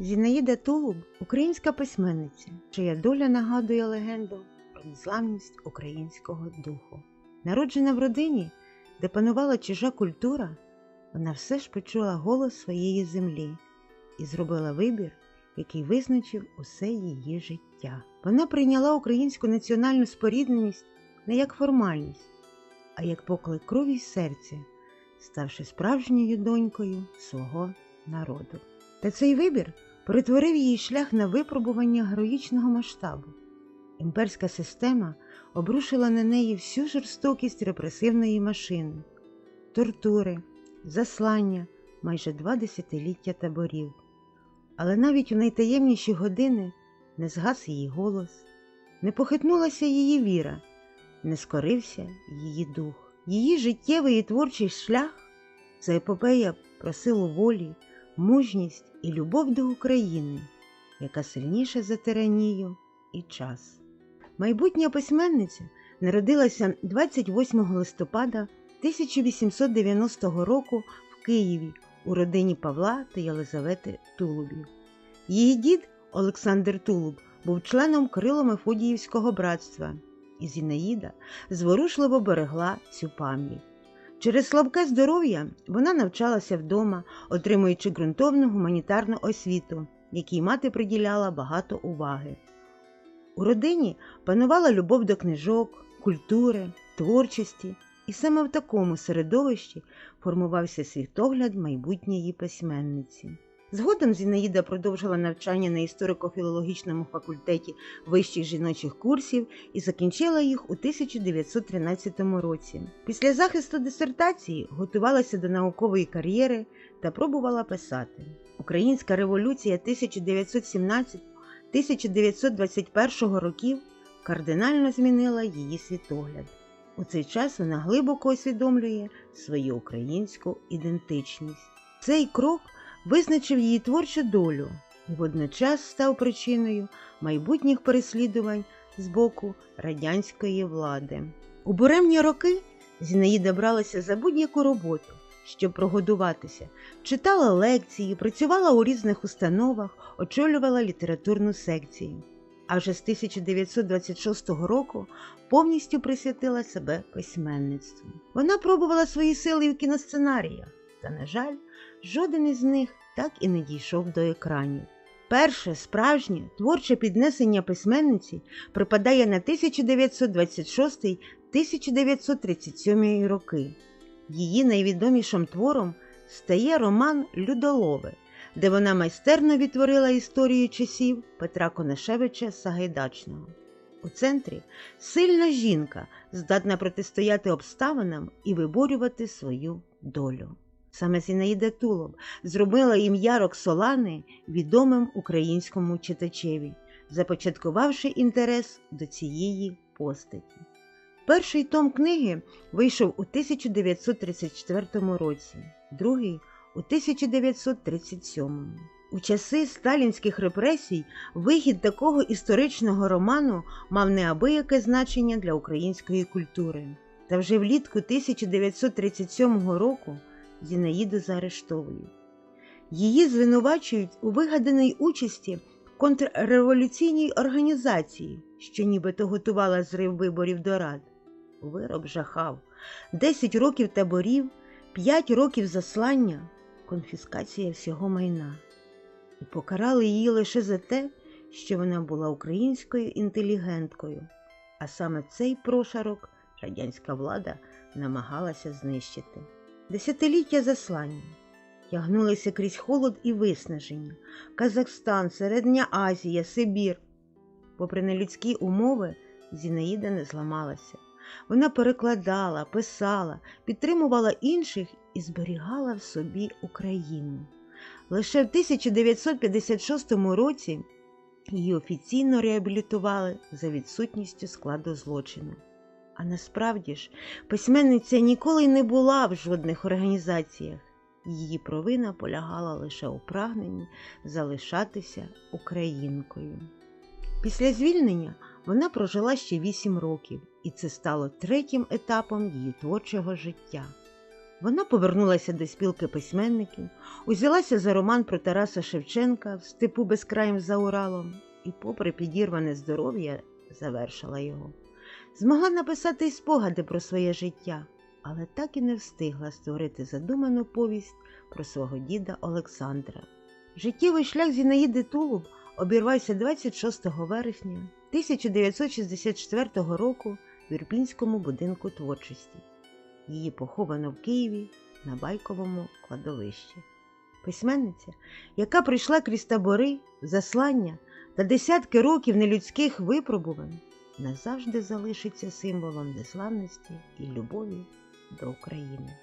Зінаїда Тулуб українська письменниця, чия доля нагадує легенду про незламність українського духу. Народжена в родині, де панувала чужа культура, вона все ж почула голос своєї землі і зробила вибір, який визначив усе її життя. Вона прийняла українську національну спорідненість не як формальність, а як поклик крові й серця, ставши справжньою донькою свого народу. Та цей вибір перетворив її шлях на випробування героїчного масштабу. Імперська система обрушила на неї всю жорстокість репресивної машини, тортури, заслання, майже два десятиліття таборів. Але навіть у найтаємніші години не згас її голос, не похитнулася її віра, не скорився її дух. Її життєвий і творчий шлях це епопея про силу волі, мужність і любов до України, яка сильніша за тиранію і час. Майбутня письменниця народилася 28 листопада 1890 року в Києві у родині Павла та Єлизавети Тулубів. Її дід Олександр Тулуб був членом Крило-Мефодіївського братства, і Зінаїда зворушливо берегла цю пам'ять. Через слабке здоров'я вона навчалася вдома, отримуючи ґрунтовну гуманітарну освіту, якій мати приділяла багато уваги. У родині панувала любов до книжок, культури, творчості, і саме в такому середовищі формувався світогляд майбутньої письменниці. Згодом Зінаїда продовжила навчання на історико-філологічному факультеті вищих жіночих курсів і закінчила їх у 1913 році. Після захисту дисертації готувалася до наукової кар'єри та пробувала писати. Українська революція 1917-1921 років кардинально змінила її світогляд. У цей час вона глибоко усвідомлює свою українську ідентичність. Цей крок визначив її творчу долю і водночас став причиною майбутніх переслідувань з боку радянської влади. У буремні роки Зінаїда бралася за будь-яку роботу, щоб прогодуватися, читала лекції, працювала у різних установах, очолювала літературну секцію. А вже з 1926 року повністю присвятила себе письменництву. Вона пробувала свої сили в кіносценаріях, та, на жаль, жоден із них так і не дійшов до екранів. Перше справжнє творче піднесення письменниці припадає на 1926-1937 роки. Її найвідомішим твором стає роман Людолове, де вона майстерно відтворила історію часів Петра Конашевича Сагайдачного. У центрі сильна жінка, здатна протистояти обставинам і виборювати свою долю. Саме Зінаїда Тулоб зробила ім'я Роксолани відомим українському читачеві, започаткувавши інтерес до цієї постаті. Перший том книги вийшов у 1934 році, другий у 1937. У часи сталінських репресій вихід такого історичного роману мав неабияке значення для української культури. Та вже влітку 1937 року Зінаїду заарештовують. Її звинувачують у вигаданій участі контрреволюційній організації, що нібито готувала зрив виборів до рад. Вирок жахав 10 років таборів, 5 років заслання, конфіскація всього майна. І покарали її лише за те, що вона була українською інтелігенткою, а саме цей прошарок радянська влада намагалася знищити. Десятиліття заслання тягнулися крізь холод і виснаження, Казахстан, Середня Азія, Сибір. Попри нелюдські умови, Зінаїда не зламалася. Вона перекладала, писала, підтримувала інших і зберігала в собі Україну. Лише в 1956 році її офіційно реабілітували за відсутністю складу злочину. А насправді ж, письменниця ніколи не була в жодних організаціях. Її провина полягала лише у прагненні залишатися українкою. Після звільнення вона прожила ще вісім років, і це стало третім етапом її творчого життя. Вона повернулася до спілки письменників, узялася за роман про Тараса Шевченка в степу безкраєм за Уралом і, попри підірване здоров'я, завершила його. Змогла написати й спогади про своє життя, але так і не встигла створити задуману повість про свого діда Олександра. Життєвий шлях Зінаїди Тулуб обірвався 26 вересня 1964 року в Ірпінському будинку творчості. Її поховано в Києві на байковому кладовищі. Письменниця, яка пройшла крізь табори, заслання та десятки років нелюдських випробувань, назавжди залишиться символом незламності і любові до України.